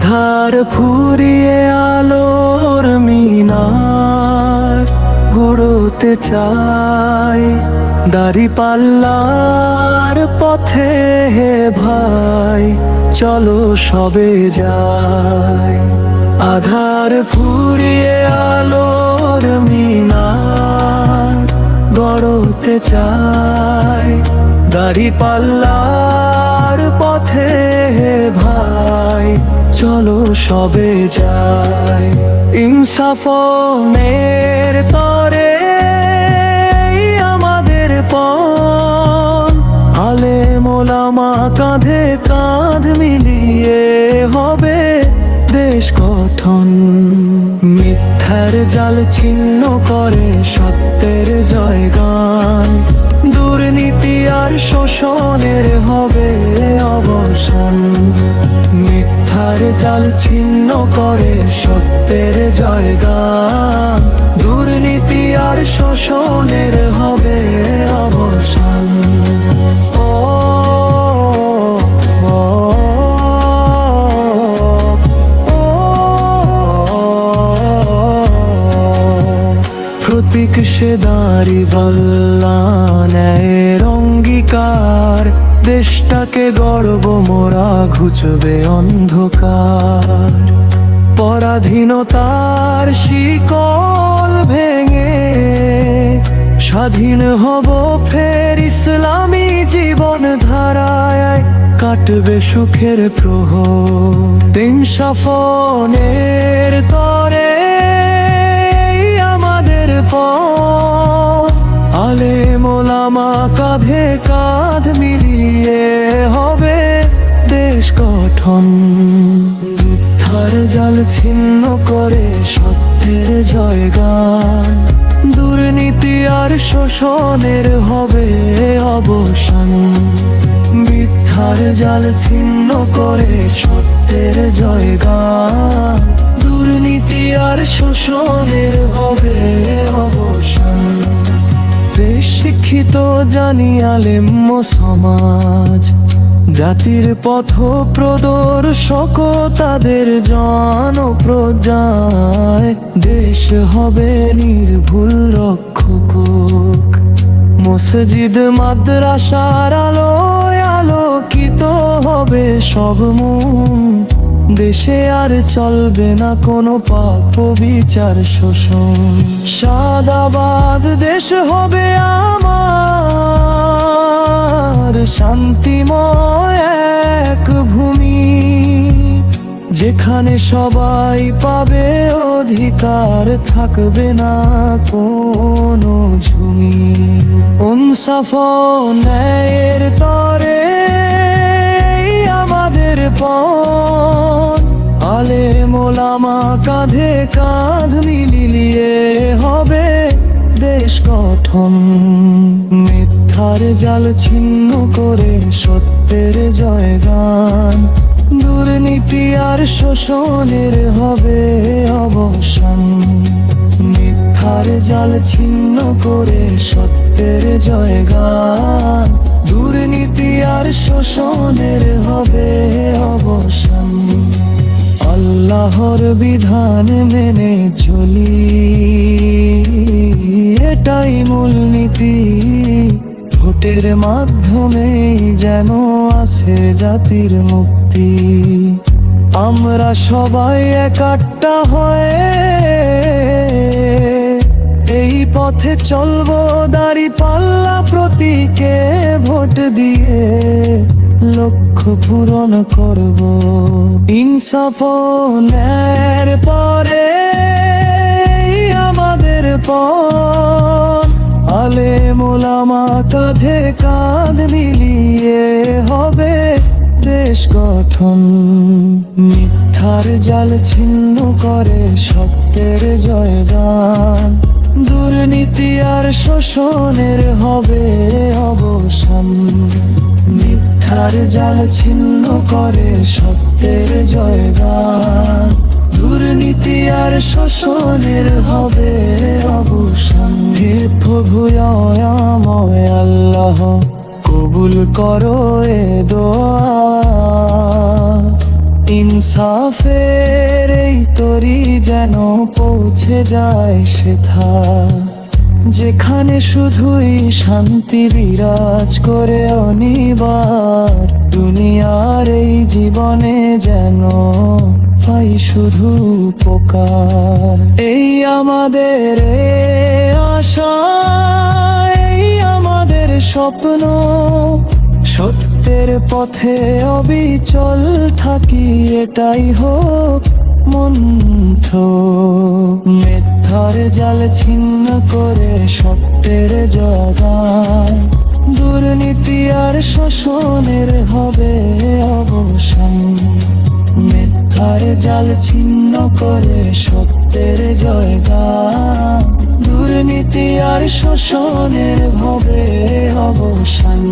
আধার ফুরিয়ে আলোর মিনার গুড়োতে চাই। দাড়ি পাল্লার পথে হে ভাই, চলো সবে যাই। আধার ফুরিয়ে আলোর মিনার গড়তে চাই। দাড়ি পাল্লার পথে হে ভাই চলো সবে যাই। ইনসাফনের তরে আমাদের পন আলে মোলামা কাঁধে কাঁধ মিলিয়ে হবে দেশ গঠন। মিথ্যার জাল ছিন্ন করে সত্যের জয়গান। দুর্নীতি আর শোষণের হবে অবসান। মিথ্যার জাল ছিন্ন করে সত্যের জয়গান দুর্নীতি আর শোষণের হবে অবসান। ও প্রতীক সে দাঁড়ি ন্যায়ের অঙ্গীকার। দেশটাকে গর্ব মোরা ঘুচবে অন্ধকার। পরাধীনতার শিকল ভেঙে স্বাধীন হব ফের ইসলামী জীবন ধারায় কাটবে সুখের প্রহ দিন সফনের তরে আমাদের পথ। আলে মোলামা কাঁধ গঠন। মিথ্যার জাল ছিন্ন করে সত্যের জয়গান। দুর্নীতি আর শোষণের হবে অবসান। মিথ্যার জাল ছিন্ন করে সত্যের জয়গান। দুর্নীতি আর শোষণের হবে অবসান। শিক্ষিত জানি আলেম্য সমাজ। জাতির পথ প্রদর্শক তাদের জনপ্রজায়। দেশ হবে নির্ভুল রক্ষক। মসজিদ, মাদ্রাসার আলোয় আলোকিত হবে সব মন। দেশে আর চলবে না কোনো পাপ বিচার শোষণ। সাদাবাদ দেশ হবে আমার। শান্তিময় এক ভূমি, যেখানে সবাই পাবে, অধিকার থাকবে না কোনো ঝুমি। উনসাফ ন্যায়ের তরে আমাদের পথ আলে মোলামা কাঁধে কাঁধ মিলিয়ে হবে দেশ গঠন। মিথ্যার জাল ছিন্ন করে সত্যের জয়গান। দুর্নীতি আর শোষণের হবে অবসান। মিথ্যার জাল ছিন্ন করে সত্যের জয়গান। দুর্নীতি আর শোষণের হবে অবসান। আল্লাহর বিধান মেনে চলি, এটাই মূলনীতি। ভোটের মাধ্যমে যেন আছে জাতির মুক্তি। আমরা সবাই একাট্টা হয়ে এই পথে চলবো, দাড়ি পাল্লা প্রতীকে ভোট দিয়ে লক্ষ্য পূরণ করব। ইনসাফ ন্যায়ের পরে আমাদের পথ আলে মোলামা কাঁধে কাঁধ মিলিয়ে হবে দেশ গঠন। মিথ্যার জাল ছিন্ন করে সত্যের জয়গান। দুর্নীতি আর শোষণের হবে অবসান। মিথ্যার জাল ছিন্ন করে সত্যের জয়গান। দুর্নীতি আর শোষণের হবে অবসান। হে প্রভু আমায় আল্লাহ, কবুল করো এ দোয়া। ইনসাফের এই তরি যেন পৌঁছে যায় সেথা। যেখানে শুধুই শান্তি বিরাজ করে অনিবার, দুনিয়ার এই জীবনে যেন পাই শুধু উপকার। এই আমাদের আশা, এই আমাদের স্বপ্ন, সত্যের পথে অবিচল থাকি, এটাই হোক মন্থ মিথ্যার জাল ছিন্ন করে সত্যের জগান দুর্নীতি আর শোষণের হবে অবসান। মিথ্যার জাল ছিন্ন করে সত্যের জয়গান দুর্নীতি আর শোষণের হবে অবসান।